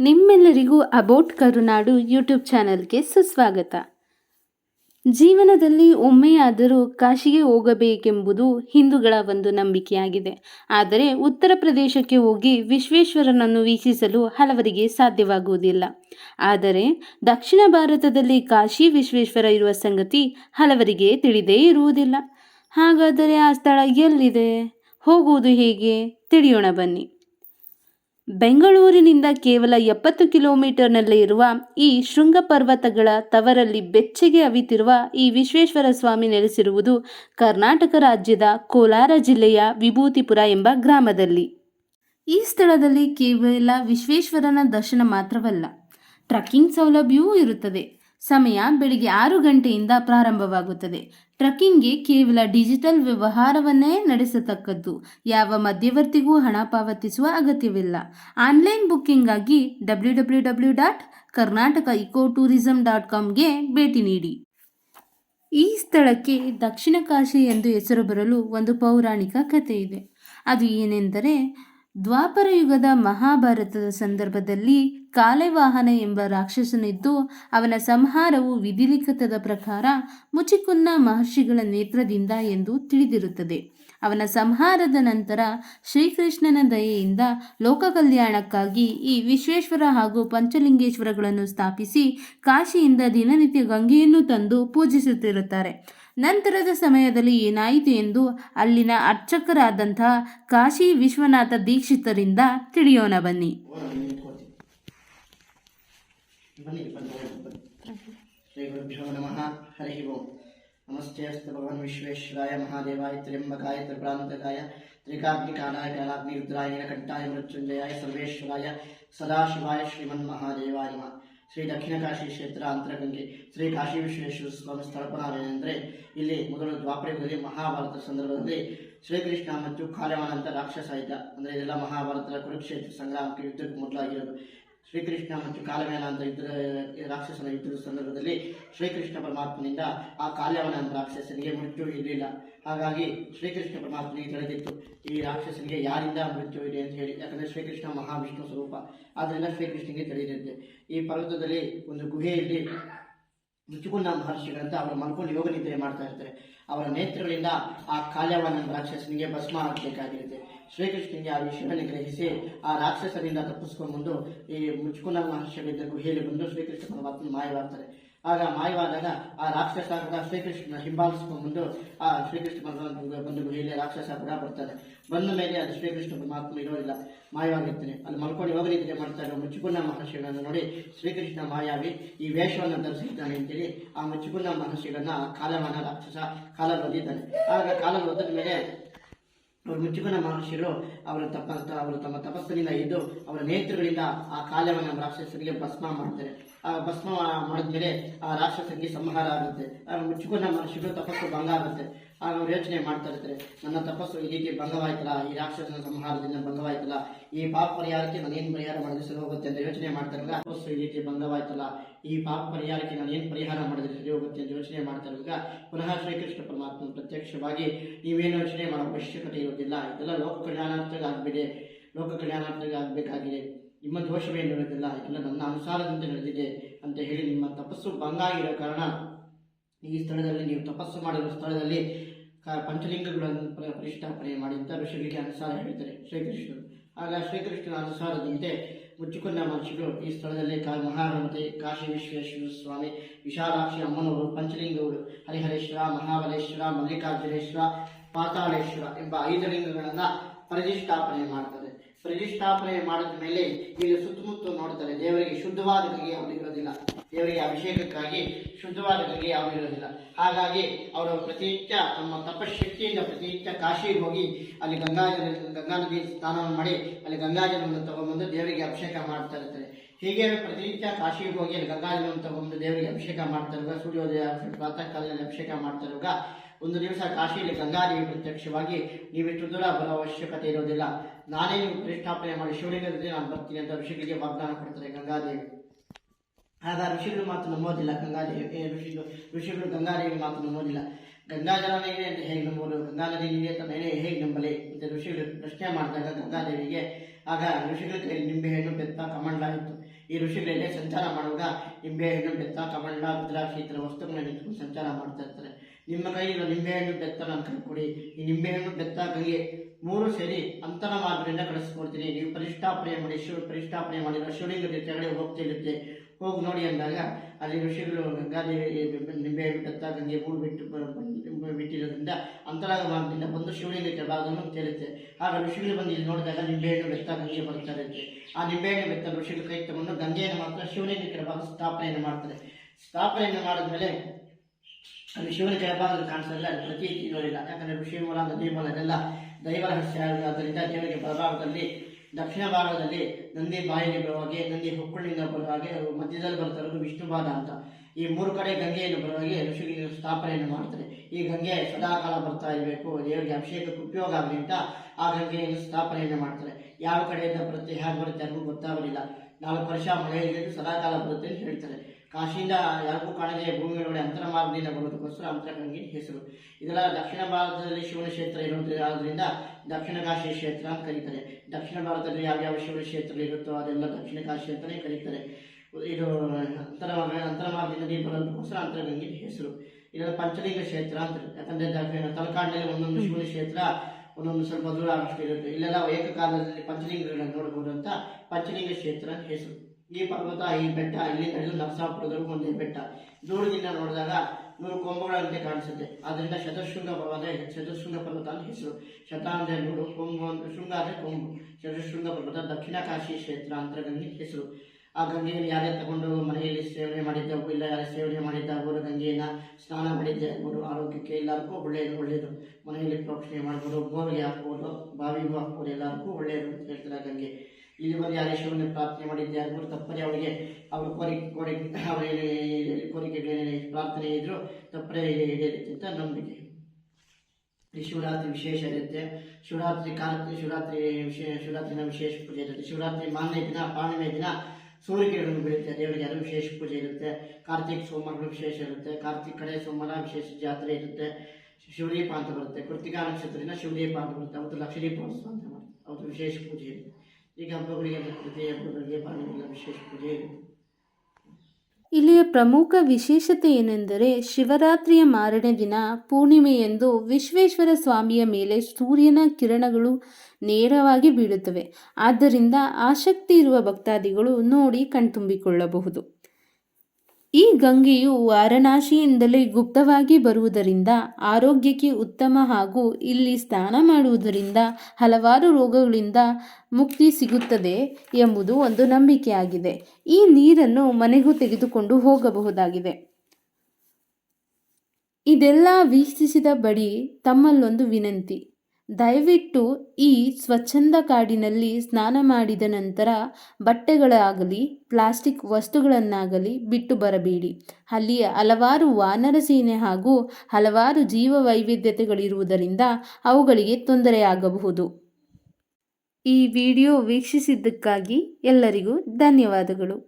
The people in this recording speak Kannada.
ನಿಮ್ಮೆಲ್ಲರಿಗೂ ಅಬೌಟ್ ಕರುನಾಡು ಯೂಟ್ಯೂಬ್ ಚಾನಲ್ಗೆ ಸುಸ್ವಾಗತ. ಜೀವನದಲ್ಲಿ ಒಮ್ಮೆಯಾದರೂ ಕಾಶಿಗೆ ಹೋಗಬೇಕೆಂಬುದು ಹಿಂದೂಗಳ ಒಂದು ನಂಬಿಕೆಯಾಗಿದೆ. ಆದರೆ ಉತ್ತರ ಪ್ರದೇಶಕ್ಕೆ ಹೋಗಿ ವಿಶ್ವೇಶ್ವರನನ್ನು ವೀಕ್ಷಿಸಲು ಹಲವರಿಗೆ ಸಾಧ್ಯವಾಗುವುದಿಲ್ಲ. ಆದರೆ ದಕ್ಷಿಣ ಭಾರತದಲ್ಲಿ ಕಾಶಿ ವಿಶ್ವೇಶ್ವರ ಇರುವ ಸಂಗತಿ ಹಲವರಿಗೆ ತಿಳಿದೇ ಇರುವುದಿಲ್ಲ. ಹಾಗಾದರೆ ಆ ಸ್ಥಳ ಎಲ್ಲಿದೆ? ಹೋಗುವುದು ಹೇಗೆ? ತಿಳಿಯೋಣ ಬನ್ನಿ. ಬೆಂಗಳೂರಿನಿಂದ ಕೇವಲ ಎಪ್ಪತ್ತು ಕಿಲೋಮೀಟರ್ನಲ್ಲೇ ಇರುವ ಈ ಶೃಂಗ ಪರ್ವತಗಳ ತವರಲ್ಲಿ ಬೆಚ್ಚಗೆ ಅವಿತಿರುವ ಈ ವಿಶ್ವೇಶ್ವರ ಸ್ವಾಮಿ ನೆಲೆಸಿರುವುದು ಕರ್ನಾಟಕ ರಾಜ್ಯದ ಕೋಲಾರ ಜಿಲ್ಲೆಯ ವಿಭೂತಿಪುರ ಎಂಬ ಗ್ರಾಮದಲ್ಲಿ. ಈ ಸ್ಥಳದಲ್ಲಿ ಕೇವಲ ವಿಶ್ವೇಶ್ವರನ ದರ್ಶನ ಮಾತ್ರವಲ್ಲ, ಟ್ರಕ್ಕಿಂಗ್ ಸೌಲಭ್ಯವೂ ಇರುತ್ತದೆ. ಸಮಯ ಬೆಳಿಗ್ಗೆ ಆರು ಗಂಟೆಯಿಂದ ಪ್ರಾರಂಭವಾಗುತ್ತದೆ. ಟ್ರಕ್ಕಿಂಗ್ಗೆ ಕೇವಲ ಡಿಜಿಟಲ್ ವ್ಯವಹಾರವನ್ನೇ ನಡೆಸತಕ್ಕದ್ದು. ಯಾವ ಮಧ್ಯವರ್ತಿಗೂ ಹಣ ಪಾವತಿಸುವ ಅಗತ್ಯವಿಲ್ಲ. Online ಬುಕ್ಕಿಂಗಾಗಿ W W W dot Karnataka eco tourism dot ಕಾಮ್ಗೆ ಭೇಟಿ ನೀಡಿ. ಈ ಸ್ಥಳಕ್ಕೆ ದಕ್ಷಿಣ ಕಾಶಿ ಎಂದು ಹೆಸರು ಬರಲು ಒಂದು ಪೌರಾಣಿಕ ಕಥೆ ಇದೆ. ಅದು ಏನೆಂದರೆ ದ್ವಾಪರ ಯುಗದ ಮಹಾಭಾರತದ ಸಂದರ್ಭದಲ್ಲಿ ಕಾಲೆವಾಹನ ಎಂಬ ರಾಕ್ಷಸನಿದ್ದು ಅವನ ಸಂಹಾರವು ವಿಧಿಲಿಖಿತದ ಪ್ರಕಾರ ಮುಚಿಕುನ್ನ ಮಹರ್ಷಿಗಳ ನೇತ್ರದಿಂದ ಎಂದು ತಿಳಿದಿರುತ್ತದೆ. ಅವನ ಸಂಹಾರದ ನಂತರ ಶ್ರೀಕೃಷ್ಣನ ದಯೆಯಿಂದ ಲೋಕ ಕಲ್ಯಾಣಕ್ಕಾಗಿ ಈ ವಿಶ್ವೇಶ್ವರ ಹಾಗೂ ಪಂಚಲಿಂಗೇಶ್ವರಗಳನ್ನು ಸ್ಥಾಪಿಸಿ ಕಾಶಿಯಿಂದ ದಿನನಿತ್ಯ ಗಂಗೆಯನ್ನು ತಂದು ಪೂಜಿಸುತ್ತಿರುತ್ತಾರೆ. ನಂತರದ ಸಮಯದಲ್ಲಿ ಏನಾಯಿತು ಎಂದು ಅಲ್ಲಿನ ಅರ್ಚಕರಾದಂತಹ ಕಾಶಿ ವಿಶ್ವನಾಥ ದೀಕ್ಷಿತರಿಂದ ತಿಳಿಯೋಣ ಬನ್ನಿ. ಬನ್ನಿ ಬನ್ನಿ ಶ್ರೀ ಗುರುಭ್ಯೋ ನಮಃ ಹರಿ ಓಂ ನಮಸ್ತೆ ಅಸ್ತು ಭಗವನ್ ವಿಶ್ವೇಶ್ವರಾಯ ಮಹಾದೇವಾಯ ತ್ರ್ಯಂಬಕಾಯ ತ್ರಿಪ್ರಾಂತಕಾಯ ತ್ರಿಕಾಗ್ನಿಕಾಲಾಯ ಕಾಲಾಗ್ನಿರುದ್ರಾಯ ನೀಲಕಂಠಾಯ ಮೃತ್ಯುಂಜಯಾಯ ಸರ್ವೇಶ್ವರಾಯ ಸದಾಶಿವಾಯ ಶ್ರೀಮನ್ ಮಹಾದೇವಾಯ ನಮಃ ಶ್ರೀ ದಕ್ಷಿಣ ಕಾಶಿ ಕ್ಷೇತ್ರ ಅಂತರಗಂಗೆ ಶ್ರೀ ಕಾಶಿ ವಿಶ್ವೇಶ್ವರ ಸ್ವಾಮಿ ಸ್ಥಳಪನಾವೇನೆಂದರೆ ಇಲ್ಲಿ ಮೊದಲು ದ್ವಾಪರಯುಗದಲ್ಲಿ ಮಹಾಭಾರತ ಸಂದರ್ಭದಲ್ಲಿ ಶ್ರೀಕೃಷ್ಣ ಮತ್ತು ಕಾಲವಾನ ರಾಕ್ಷಸ ಇದ್ದ. ಅಂದರೆ ಇದೆಲ್ಲ ಮಹಾಭಾರತದ ಕುರುಕ್ಷೇತ್ರ ಸಂಗ್ರಾಮಕ್ಕೆ ಯುದ್ಧಕ್ಕೆ ಮೊದಲಾಗಿರೋದು. ಶ್ರೀಕೃಷ್ಣ ಮತ್ತು ಕಾಲಮೇಲ ಅಂತ ಯುದ್ಧ ರಾಕ್ಷಸನ ಯುದ್ಧದ ಸಂದರ್ಭದಲ್ಲಿ ಶ್ರೀಕೃಷ್ಣ ಪರಮಾತ್ಮನಿಂದ ಆ ಕಾಲ್ಯವನ ಅಂತ ರಾಕ್ಷಸನಿಗೆ ಮೃತ್ಯು ಇರಲಿಲ್ಲ. ಹಾಗಾಗಿ ಶ್ರೀಕೃಷ್ಣ ಪರಮಾತ್ಮನಿಗೆ ತಿಳಿದಿತ್ತು, ಈ ರಾಕ್ಷಸನಿಗೆ ಯಾರಿಂದ ಮೃತ್ಯು ಇದೆ ಅಂತ ಹೇಳಿ. ಯಾಕಂದರೆ ಶ್ರೀಕೃಷ್ಣ ಮಹಾವಿಷ್ಣು ಸ್ವರೂಪ. ಆದ್ದರಿಂದ ಶ್ರೀಕೃಷ್ಣನಿಗೆ ತಿಳಿದಿರುತ್ತೆ ಈ ಪರ್ವತದಲ್ಲಿ ಒಂದು ಗುಹೆಯಲ್ಲಿ ಮುಚ್ಚುಕುಂಡ ಮಹರ್ಷಿಗಳಂತ ಅವರು ಮಲ್ಕೊಂಡು ಯೋಗ ನಿದ್ರೆ ಮಾಡ್ತಾ ಇರ್ತಾರೆ. ಅವರ ನೇತ್ರಗಳಿಂದ ಆ ಕಾಲ್ಯವನ ರಾಕ್ಷಸನಿಗೆ ಭಸ್ಮ ಹಾಕಬೇಕಾಗಿರುತ್ತೆ. ಶ್ರೀಕೃಷ್ಣನಿಗೆ ಆ ವಿಷಯವನ್ನು ಗ್ರಹಿಸಿ ಆ ರಾಕ್ಷಸರಿಂದ ತಪ್ಪಿಸ್ಕೊಂಡು ಬಂದು ಈ ಮುಚ್ಚುಕುಂಡ ಮಹರ್ಷಿಗಳಿದ್ದ ಗುಹೆಯಲ್ಲಿ ಬಂದು ಶ್ರೀಕೃಷ್ಣ ಪರಮಾತ್ಮ ಮಾಯವಾಗ್ತಾರೆ. ಆಗ ಮಾಯವಾದಾಗ ಆ ರಾಕ್ಷಸ ಕೂಡ ಶ್ರೀಕೃಷ್ಣನ ಹಿಂಬಾಲಿಸ್ಕೊಂಡು ಬಂದು ಆ ಶ್ರೀಕೃಷ್ಣ ಪರಮಾತ್ಮ ಬಂದು ಗುಹೆಯಲ್ಲಿ ರಾಕ್ಷಸ ಕೂಡ ಬರ್ತಾರೆ ಬಂದ ಮೇಲೆ ಅದು ಶ್ರೀಕೃಷ್ಣ ಪರಮಾತ್ಮ ಇರೋದಿಲ್ಲ. ಮಾಯವಾಗಿರ್ತಾನೆ. ಅಲ್ಲಿ ಮಲ್ಕೊಂಡು ಯೋಗ ಮಾಡ್ತಾರೆ ಮುಚ್ಚುಗುಣ ಮಹರ್ಷಿಗಳನ್ನು ನೋಡಿ ಶ್ರೀಕೃಷ್ಣ ಮಾಯಾವಿ ಈ ವೇಷವನ್ನು ಧರಿಸಿದ್ದಾನೆ ಅಂತೇಳಿ ಆ ಮುಚ್ಚುಗುಣ ಮಹರ್ಷಿಗಳನ್ನ ಕಾಲಮನ ರಾಕ್ಷಸ ಕಾಲ ಬಂದಿದ್ದಾನೆ ಆಗ ಕಾಲ ಬಂದ ಮೇಲೆ ಮುಚ್ಚುಕನ ಮಹರ್ಷಿಗಳು ಅವರ ತಪ ಅವರು ತಮ್ಮ ತಪಸ್ಸಿನಿಂದ ಇದ್ದು ಅವರ ನೇತ್ರಗಳಿಂದ ಆ ಕಾಲವನ್ನು ರಾಕ್ಷಸರಿಗೆ ಭಸ್ಮ ಮಾಡ್ತಾರೆ. ಆ ಭಸ್ಮ ಮಾಡಿದ್ಮೇಲೆ ಆ ರಾಕ್ಷಸರಿಗೆ ಸಂಹಾರ ಆಗುತ್ತೆ. ಆ ಮುಚ್ಚುಕನ ಮಹರ್ಷಿಗಳು ತಪಸ್ಸು ಭಂಗ ಆಗುತ್ತೆ. ಆಗ ಅವ್ರು ಯೋಚನೆ ಮಾಡ್ತಾ ಇರ್ತಾರೆ, ನನ್ನ ತಪಸ್ಸು ಈ ರೀತಿ ಭಂಗವಾಯ್ತಲ್ಲ, ಈ ರಾಕ್ಷಸನ ಸಂಹಾರದಿಂದ ಭಂಗವಾಯ್ತಲ್ಲ, ಈ ಪಾಪ ಪರಿಹಾರಕ್ಕೆ ನಾನು ಏನು ಪರಿಹಾರ ಮಾಡಿದ್ರೆ ಸರಿ ಹೋಗುತ್ತೆ ಅಂತ ಯೋಚನೆ ಮಾಡ್ತಾರಲ್ಲ, ತಪಸ್ಸು ಈ ರೀತಿ ಭಂಗವಾಯ್ತಲ್ಲ, ಈ ಪಾಪ ಪರಿಹಾರಕ್ಕೆ ನಾನು ಏನು ಪರಿಹಾರ ಮಾಡಿದ್ರೆ ಸರಿ ಹೋಗುತ್ತೆ ಅಂತ ಯೋಚನೆ ಮಾಡ್ತಾ ಇರುವಾಗ ಪುನಃ ಶ್ರೀಕೃಷ್ಣ ಪರಮಾತ್ಮ ಪ್ರತ್ಯಕ್ಷವಾಗಿ ನೀವೇನು ಯೋಚನೆ ಮಾಡೋ ಅವಶ್ಯಕತೆ ಇರೋದಿಲ್ಲ ಇದೆಲ್ಲ ಲೋಕ ಕಲ್ಯಾಣಾರ್ಥಗಳು ಆಗಬೇಡಿ ಲೋಕ ಕಲ್ಯಾಣಾರ್ಥಗಳು ಆಗಬೇಕಾಗಿದೆ. ನಿಮ್ಮ ದೋಷವೇನು ಇರೋದಿಲ್ಲ ಇದೆಲ್ಲ ನನ್ನ ಅನುಸಾರದಂತೆ ನಡೆದಿದೆ ಅಂತ ಹೇಳಿ ನಿಮ್ಮ ತಪಸ್ಸು ಭಂಗ ಆಗಿರೋ ಕಾರಣ ಈ ಸ್ಥಳದಲ್ಲಿ ನೀವು ತಪಸ್ಸು ಮಾಡಿರುವ ಸ್ಥಳದಲ್ಲಿ ಪಂಚಲಿಂಗಗಳನ್ನು ಪ್ರತಿಷ್ಠಾಪನೆ ಮಾಡಿ ಅಂತ ಋಷಿಗಳಿಗೆ ಅನುಸಾರ ಹೇಳ್ತಾರೆ ಶ್ರೀಕೃಷ್ಣರು. ಆಗ ಶ್ರೀಕೃಷ್ಣನ ಅನುಸಾರದಂತೆ ಮುಚ್ಚುಕೊಂಡ ಮಹರ್ಷಿಗಳು ಈ ಸ್ಥಳದಲ್ಲಿ ಕಾ ಕಾಶಿ ವಿಶ್ವೇಶ್ವರ ಸ್ವಾಮಿ, ವಿಶಾಲಾಕ್ಷಿ ಅಮ್ಮನವರು, ಪಂಚಲಿಂಗಗಳು, ಹರಿಹರೇಶ್ವರ, ಮಹಾಬಲೇಶ್ವರ, ಮಲ್ಲಿಕಾರ್ಜುನೇಶ್ವರ, ಪಾತಾಳೇಶ್ವರ ಎಂಬ ಐದು ಲಿಂಗಗಳನ್ನು ಪ್ರತಿಷ್ಠಾಪನೆ ಮಾಡ್ತಾರೆ. ಪ್ರತಿಷ್ಠಾಪನೆ ಮಾಡಿದ ಮೇಲೆ ಇಲ್ಲಿ ಸುತ್ತಮುತ್ತ ನೋಡ್ತಾರೆ, ದೇವರಿಗೆ ಶುದ್ಧವಾದ ಗಂಗೆ ಅವನು ಇರೋದಿಲ್ಲ. ದೇವರಿಗೆ ಅಭಿಷೇಕಕ್ಕಾಗಿ ಶುದ್ಧವಾದ ಗಂಗೆ ಅವನು ಇರೋದಿಲ್ಲ. ಹಾಗಾಗಿ ಅವರು ಪ್ರತಿನಿತ್ಯ ತಮ್ಮ ತಪಶಕ್ತಿಯಿಂದ ಪ್ರತಿನಿತ್ಯ ಕಾಶಿಗೆ ಹೋಗಿ ಅಲ್ಲಿ ಗಂಗಾಜಲ ಗಂಗಾ ನದಿ ಸ್ನಾನವನ್ನು ಮಾಡಿ ಅಲ್ಲಿ ಗಂಗಾಜಲವನ್ನು ತಗೊಂಡ್ಬಂದು ದೇವರಿಗೆ ಅಭಿಷೇಕ ಮಾಡ್ತಾ ಇರ್ತಾರೆ. ಹೀಗೆ ಪ್ರತಿನಿತ್ಯ ಕಾಶಿಗೆ ಹೋಗಿ ಅಲ್ಲಿ ಗಂಗಾಜಲವನ್ನು ತಗೊಂಡು ದೇವರಿಗೆ ಅಭಿಷೇಕ ಮಾಡ್ತಾ ಇರುವಾಗ, ಸೂರ್ಯೋದಯ ಪ್ರಾತಃ ಕಾಲದಲ್ಲಿ ಅಭಿಷೇಕ ಮಾಡ್ತಾ ಇರುವಾಗ ಒಂದು ದಿವಸ ಕಾಶಿಯಲ್ಲಿ ಗಂಗಾದೇವಿ ಪ್ರತ್ಯಕ್ಷವಾಗಿ, ನೀವಿಷ್ಟು ದೂರ ಬರೋ ಅವಶ್ಯಕತೆ ಇರೋದಿಲ್ಲ. ನಾನೇ ನೀವು ಪ್ರತಿಷ್ಠಾಪನೆ ಮಾಡಿ ಶಿವಲಿಂಗದಲ್ಲಿ ನಾನು ಬರ್ತೀನಿ ಅಂತ ಋಷಿಗಳಿಗೆ ವಾಗ್ದಾನ ಕೊಡ್ತಾರೆ ಗಂಗಾದೇವಿ. ಆಗ ಋಷಿಗಳು ಮಾತು ನಂಬೋದಿಲ್ಲ ಗಂಗಾದೇವಿ ಋಷಿಗಳು ಋಷಿಗಳು ಗಂಗಾದೇವಿ ಮಾತು ನಂಬೋದಿಲ್ಲ. ಗಂಗಾಜಲನೇ ಇದೆ ಅಂತ ಹೇಗೆ ನಂಬೋದು? ಗಂಗಾ ನದಿ ನೀವೇ ಅಂತ ಮೇಲೆ ಹೇಗೆ ನಂಬಲಿ? ಅಂತ ಋಷಿಗಳು ಪ್ರಶ್ನೆ ಮಾಡಿದಾಗ ಗಂಗಾದೇವಿಗೆ, ಆಗ ಋಷಿಗಳ ಕೈಯಲ್ಲಿ ನಿಂಬೆಹಣ್ಣು ಬೆತ್ತ ಕಮಂಡ ಇತ್ತು. ಈ ಋಷಿಗಳೇ ಸಂಚಾರ ಮಾಡುವಾಗ ನಿಂಬೆಹಣ್ಣು ಬೆತ್ತ ಕಮಂಡ ರುದ್ರಾಕ್ಷಿ ಇತರ ವಸ್ತುಗಳನ್ನು ಸಂಚಾರ ಮಾಡ್ತಾ ಇರ್ತಾರೆ. ನಿಮ್ಮ ಕೈಯಿಂದ ನಿಂಬೆಹಣ್ಣು ಬೆತ್ತ ಅಂತ ಕೊಡಿ ಈ ನಿಂಬೆಹಣ್ಣು ಬೆತ್ತ ಗಂಗೆ ಮೂರು ಸೇರಿ ಅಂತರ ಮಾರ್ಗದಿಂದ ಕಳಿಸ್ಕೊಡ್ತೀನಿ. ನೀವು ಪರಿಷ್ಠಾಪನೆ ಮಾಡಿ ಶಿವ ಪರಿಷ್ಠಾಪನೆ ಮಾಡಿರೋ ಶಿವಲಿಂಗದ ಕೆಳಗಡೆ ಹೋಗ್ತಿರುತ್ತೆ ಹೋಗಿ ನೋಡಿ ಅಂದಾಗ ಅಲ್ಲಿ ಋಷಿಗಳು ಗಂಗಾದೇವಿ ನಿಂಬೆಹಣ್ಣು ಬೆತ್ತ ಗಂಗೆ ಮೂರು ಬಿಟ್ಟು ಬಿಟ್ಟಿರೋದ್ರಿಂದ ಅಂತರಾಗ ಮಾರ್ಗದಿಂದ ಬಂದು ಶಿವಲಿಂಗ ಕೆಳಭಾಗವನ್ನು ತೇರುತ್ತೆ ಆಗ ಋಷಿಗಳು ಬಂದು ಇಲ್ಲಿ ನೋಡಿದಾಗ ನಿಂಬೆಹಣ್ಣು ಬೆತ್ತ ಗಂಗೆ ಬರ್ತಾ ಇರುತ್ತೆ. ಆ ನಿಂಬೆಹಣ್ಣು ಬೆತ್ತ ಋಷಿಗಳು ಕೈ ತಗೊಂಡು ಗಂಗೆಯನ್ನು ಮಾತ್ರ ಶಿವಲಿಂಗ ಕೆಳಭಾಗ ಸ್ಥಾಪನೆಯನ್ನು ಮಾಡ್ತಾರೆ. ಸ್ಥಾಪನೆಯನ್ನು ಮಾಡಿದ್ಮೇಲೆ ಅಲ್ಲಿ ಶಿವನ ಕೆಳಭಾಗದಲ್ಲಿ ಕಾಣಿಸಲಿಲ್ಲ ಅದು ಪ್ರತಿ ಇರೋದಿಲ್ಲ ಯಾಕಂದರೆ ಋಷಿ ಮೂಲ ನದಿ ಮೂಲ ಇದೆಲ್ಲ ದೈವ ರಹಸ್ಯ ಆದ್ದರಿಂದ ದೇವರಿಗೆ ಬಲಭಾಗದಲ್ಲಿ, ದಕ್ಷಿಣ ಭಾಗದಲ್ಲಿ ನಂದಿ ಬಾಯಿಗೆ ಬರುವ ಹಾಗೆ, ನಂದಿ ಹಾಗೆ ಮಧ್ಯದಲ್ಲಿ ಬರ್ತಾರದು ವಿಷ್ಣುಪಾದ ಅಂತ. ಈ ಮೂರು ಕಡೆ ಗಂಗೆಯನ್ನು ಬರುವ ಹಾಗೆ ಋಷಿಗಳಿಗೆ ಸ್ಥಾಪನೆಯನ್ನು ಮಾಡ್ತಾರೆ ಈ ಗಂಗೆ ಸದಾಕಾಲ ಬರ್ತಾ ಇರಬೇಕು, ದೇವರಿಗೆ ಅಭಿಷೇಕಕ್ಕೆ ಉಪಯೋಗ ಆಗಲಿ ಅಂತ ಆ ಗಂಗೆಯನ್ನು ಸ್ಥಾಪನೆಯನ್ನು ಮಾಡ್ತಾರೆ ಯಾವ ಕಡೆಯಿಂದ ಬರುತ್ತೆ, ಹೇಗೆ ಬರುತ್ತೆ ಯಾರಿಗೂ ಗೊತ್ತಾಗೋದಿಲ್ಲ ನಾಲ್ಕು ವರ್ಷ ಮಳೆ ಇಲ್ಲದೆ ಸದಾಕಾಲ ಬರುತ್ತೆ ಅಂತ ಹೇಳ್ತಾರೆ. ಕಾಶಿಯಿಂದ ಯಾರಿಗೂ ಕಾಣದೆ ಭೂಮಿ ಅಂತರ ಮಾರ್ಗದಿಂದ ಬರೋದಕ್ಕೋಸ್ಕರ ಅಂತರಗಂಗೆ ಹೆಸರು. ಇದೆಲ್ಲ ದಕ್ಷಿಣ ಭಾರತದಲ್ಲಿ ಶಿವನ ಕ್ಷೇತ್ರ ಇರೋದ್ರಿಂದ ದಕ್ಷಿಣ ಕಾಶಿ ಕ್ಷೇತ್ರ ಅಂತ ಕರೀತಾರೆ. ದಕ್ಷಿಣ ಭಾರತದಲ್ಲಿ ಯಾವ್ಯಾವ ಶಿವನ ಕ್ಷೇತ್ರ ಇರುತ್ತೋ ಅದೆಲ್ಲ ದಕ್ಷಿಣ ಕಾಶಿ ಅಂತಲೇ ಕರೀತಾರೆ. ಇದು ಅಂತರ ಅಂತರ ಮಾರ್ಗದಿಂದ ನೀರು ಬರೋದಕ್ಕೋಸ್ಕರ ಅಂತರಗಂಗೆ ಹೆಸರು. ಇದೆಲ್ಲ ಪಂಚಲಿಂಗ ಕ್ಷೇತ್ರ ಅಂತ ಯಾಕಂದರೆ ದಕ್ಷಿಣ ತಲಕಾಡಿನಲ್ಲಿ ಒಂದೊಂದು ಶಿವನ ಕ್ಷೇತ್ರ ಒಂದೊಂದು ಸ್ವಲ್ಪ ದೂರ ಅಷ್ಟು ಇರುತ್ತೆ. ಇಲ್ಲೆಲ್ಲ ಏಕಕಾಲದಲ್ಲಿ ಪಂಚಲಿಂಗಗಳನ್ನು ನೋಡಬಹುದು ಅಂತ ಪಂಚಲಿಂಗ ಕ್ಷೇತ್ರ ಹೆಸರು. ಈ ಪರ್ವತ, ಈ ಬೆಟ್ಟ, ಇಲ್ಲಿ ನಡೆದು ನರಸಾಪುರದವರೆಗೂ ಒಂದೇ ಬೆಟ್ಟ. ದೂರದಿಂದ ನೋಡಿದಾಗ ನೂರು ಕೊಂಬುಗಳಂತೆ ಕಾಣಿಸುತ್ತೆ. ಆದ್ದರಿಂದ ಶತಶೃಂಗ ಪರ್ವತ. ಶತಶೃಂಗ ಪರ್ವತ ಅಂತ ಹೆಸರು. ಶತ ಅಂದರೆ ನೂರು, ಕೊಂಬು ಅಂದ್ರೆ ಶೃಂಗ ಅಂದರೆ ಕೊಂಬು. ಶತಶೃಂಗ ಪರ್ವತ ದಕ್ಷಿಣ ಕಾಶಿ ಕ್ಷೇತ್ರ ಅಂತ ಗಂಗೆ ಹೆಸರು. ಆ ಗಂಗೆಯನ್ನು ಯಾರೇ ತಗೊಂಡು ಮನೆಯಲ್ಲಿ ಸೇವನೆ ಮಾಡಿದ್ದಾಗೂ ಇಲ್ಲ ಯಾರು ಸೇವನೆ ಮಾಡಿದ್ದಾಗೂ ಗಂಗೆಯನ್ನು ಸ್ನಾನ ಮಾಡಿದ್ದೆ. ಆಗ್ಬೋದು ಆರೋಗ್ಯಕ್ಕೆ ಎಲ್ಲರಿಗೂ ಒಳ್ಳೆಯದು ಒಳ್ಳೆಯದು. ಮನೆಯಲ್ಲಿ ಪ್ರೋಕ್ಷಣೆ ಮಾಡ್ಬೋದು, ಬೋರ್ಗೆ ಹಾಕ್ಬೋದು, ಬಾವಿಗೂ ಹಾಕ್ಬೋದು, ಎಲ್ಲರಿಗೂ ಒಳ್ಳೆಯದು ಅಂತ ಹೇಳ್ತಾರೆ ಗಂಗೆ. ಇಲ್ಲಿ ಬಂದು ಯಾರೇ ಶಿವನ ಪ್ರಾರ್ಥನೆ ಮಾಡಿದ್ದೆ ಆಗ್ಬೋದು ತಪ್ಪದೆ ಅವರಿಗೆ ಅವರು ಕೋರಿಕೆ ಕೋರಿಕೆ ಅವರ ಕೋರಿಕೆಗಳೇನೇ ಪ್ರಾರ್ಥನೆ ಇದ್ರು ತಪ್ಪದೆ ಈಡೇರುತ್ತೆ ಅಂತ ನಂಬಿಕೆ. ಈ ಶಿವರಾತ್ರಿ ವಿಶೇಷ ಇರುತ್ತೆ. ಶಿವರಾತ್ರಿ ಕಾಲಕ್ಕೆ ಶಿವರಾತ್ರಿ ವಿಶೇಷ ಶಿವರಾತ್ರಿನ ವಿಶೇಷ ಪೂಜೆ ಇರುತ್ತೆ. ಶಿವರಾತ್ರಿ ಮಾರನೇ ದಿನ ಪಾಣಿಮೆ ದಿನ ಸೂರ್ಯಕಿರಣಗಳು ಬೀಳುತ್ತೆ. ದೇವರಿಗೆ ಅದು ವಿಶೇಷ ಪೂಜೆ ಇರುತ್ತೆ. ಕಾರ್ತಿಕ್ ಸೋಮವಾರಗಳು ವಿಶೇಷ ಇರುತ್ತೆ. ಕಾರ್ತಿಕ್ ಕಡೆ ಸೋಮವಾರ ವಿಶೇಷ ಜಾತ್ರೆ ಇರುತ್ತೆ. ಶಿವದೀಪ ಅಂತ ಬರುತ್ತೆ. ಕೃತಿಕಾ ನಕ್ಷತ್ರದಿಂದ ಶಿವದೀಪ ಅಂತ ಬರುತ್ತೆ. ಅವತ್ತು ಲಕ್ಷದೀಪೋತ್ಸವ ಅಂತ ಮಾಡ್ತಾರೆ. ಅವತ್ತು ವಿಶೇಷ ಪೂಜೆ ಇರುತ್ತೆ. ಇಲ್ಲಿಯ ಪ್ರಮುಖ ವಿಶೇಷತೆ ಏನೆಂದರೆ ಶಿವರಾತ್ರಿಯ ಮಾರನೇ ದಿನ ಪೂರ್ಣಿಮೆಯಂದು ವಿಶ್ವೇಶ್ವರ ಸ್ವಾಮಿಯ ಮೇಲೆ ಸೂರ್ಯನ ಕಿರಣಗಳು ನೇರವಾಗಿ ಬೀಳುತ್ತವೆ. ಆದ್ದರಿಂದ ಆಸಕ್ತಿ ಇರುವ ಭಕ್ತಾದಿಗಳು ನೋಡಿ ಕಣ್ತುಂಬಿಕೊಳ್ಳಬಹುದು. ಈ ಗಂಗೆಯು ವಾರಣಾಸಿಯಿಂದಲೇ ಗುಪ್ತವಾಗಿ ಬರುವುದರಿಂದ, ಆರೋಗ್ಯಕ್ಕೆ ಉತ್ತಮ ಹಾಗೂ ಇಲ್ಲಿ ಸ್ನಾನ ಮಾಡುವುದರಿಂದ ಹಲವಾರು ರೋಗಗಳಿಂದ ಮುಕ್ತಿ ಸಿಗುತ್ತದೆ ಎಂಬುದು ಒಂದು ನಂಬಿಕೆಯಾಗಿದೆ. ಈ ನೀರನ್ನು ಮನೆಗೂ ತೆಗೆದುಕೊಂಡು ಹೋಗಬಹುದಾಗಿದೆ. ಇದೆಲ್ಲ ವೀಕ್ಷಿಸಿದ ಬಳಿ ತಮ್ಮಲ್ಲೊಂದು ವಿನಂತಿ. ದಯವಿಟ್ಟು ಈ ಸ್ವಚ್ಛಂದ ಕಾಡಿನಲ್ಲಿ ಸ್ನಾನ ಮಾಡಿದ ನಂತರ ಬಟ್ಟೆಗಳಾಗಲಿ, ಪ್ಲಾಸ್ಟಿಕ್ ವಸ್ತುಗಳನ್ನಾಗಲಿ ಬಿಟ್ಟು ಬರಬೇಡಿ. ಅಲ್ಲಿ ಹಲವಾರು ವಾನರ ಸೇನೆ ಹಾಗೂ ಹಲವಾರು ಜೀವ ವೈವಿಧ್ಯತೆಗಳಿರುವುದರಿಂದ ಅವುಗಳಿಗೆ ತೊಂದರೆಯಾಗಬಹುದು. ಈ ವಿಡಿಯೋ ವೀಕ್ಷಿಸಿದ್ದಕ್ಕಾಗಿ ಎಲ್ಲರಿಗೂ ಧನ್ಯವಾದಗಳು.